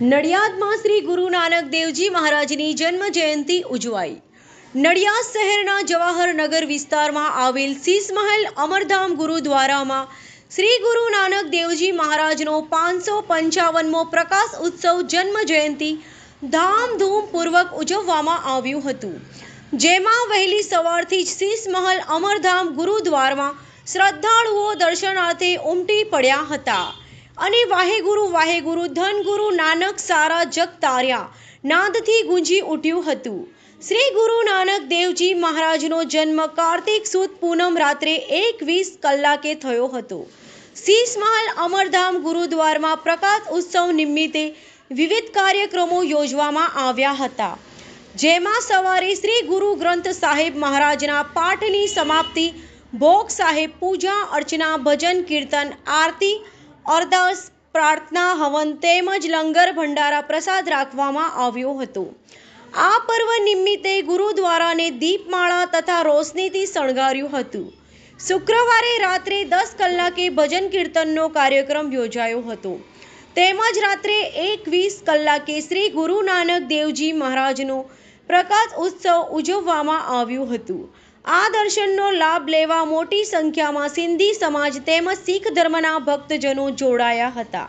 નડિયાદમાં શ્રી ગુરુ નાનક દેવજી મહારાજની જન્મ જયંતિ ઉજવાઈ. નડિયાદ શહેરના જવાહરનગર વિસ્તારમાં આવેલ શીશમહેલ અમરધામ ગુરુદ્વારામાં શ્રી ગુરુ નાનક દેવજી મહારાજનો પાંચસો પંચાવનમો પ્રકાશ ઉત્સવ જન્મ જયંતિ ધામધૂમપૂર્વક ઉજવવામાં આવ્યું હતું. જેમાં વહેલી સવારથી જ શીશમહલ અમરધામ ગુરુદ્વારમાં શ્રદ્ધાળુઓ દર્શનાર્થે ઉમટી પડ્યા હતા. અને વાહેગુરુ વાહેગુરુ, ધનગુરુ નાનક સારા જગ તાર્યા. નાદથી ગુંજી ઉઠ્યું હતું. શ્રી ગુરુ નાનક દેવજી મહારાજનો જન્મ કાર્તિક સુદ પૂનમ રાત્રે એકવીસ કલાકે થયો હતો. શીશમહલ અમરધામ ગુરુદ્વારમાં પ્રકાશ ઉત્સવ નિમિત્તે વિવિધ કાર્યક્રમો યોજવામાં આવ્યા હતા. જેમાં સવારે શ્રી ગુરુ ગ્રંથ સાહેબ મહારાજના પાઠની સમાપ્તિ, ભોગ સાહેબ પૂજા અર્ચના, ભજન કીર્તન, આરતી અરદાસ પ્રાર્થના હવન તેમજ લંગર ભંડારા પ્રસાદ રાખવામાં આવ્યો હતો. આ પર્વ નિમિત્તે ગુરુદ્વારાને દીપમાળા તથા રોશનીથી શણગાર્યું હતું. શુક્રવારે રાત્રે દસ કલાકે ભજન કીર્તનનો કાર્યક્રમ યોજાયો હતો. તેમજ રાત્રે એકવીસ કલાકે શ્રી ગુરુ નાનક દેવજી મહારાજનો પ્રકાશ ઉત્સવ ઉજવવામાં આવ્યું હતું. આ દર્શનનો લાભ લેવા મોટી સંખ્યામાં સિંધી સમાજ તેમજ શીખ ધર્મના ભક્તજનો જોડાયા હતા.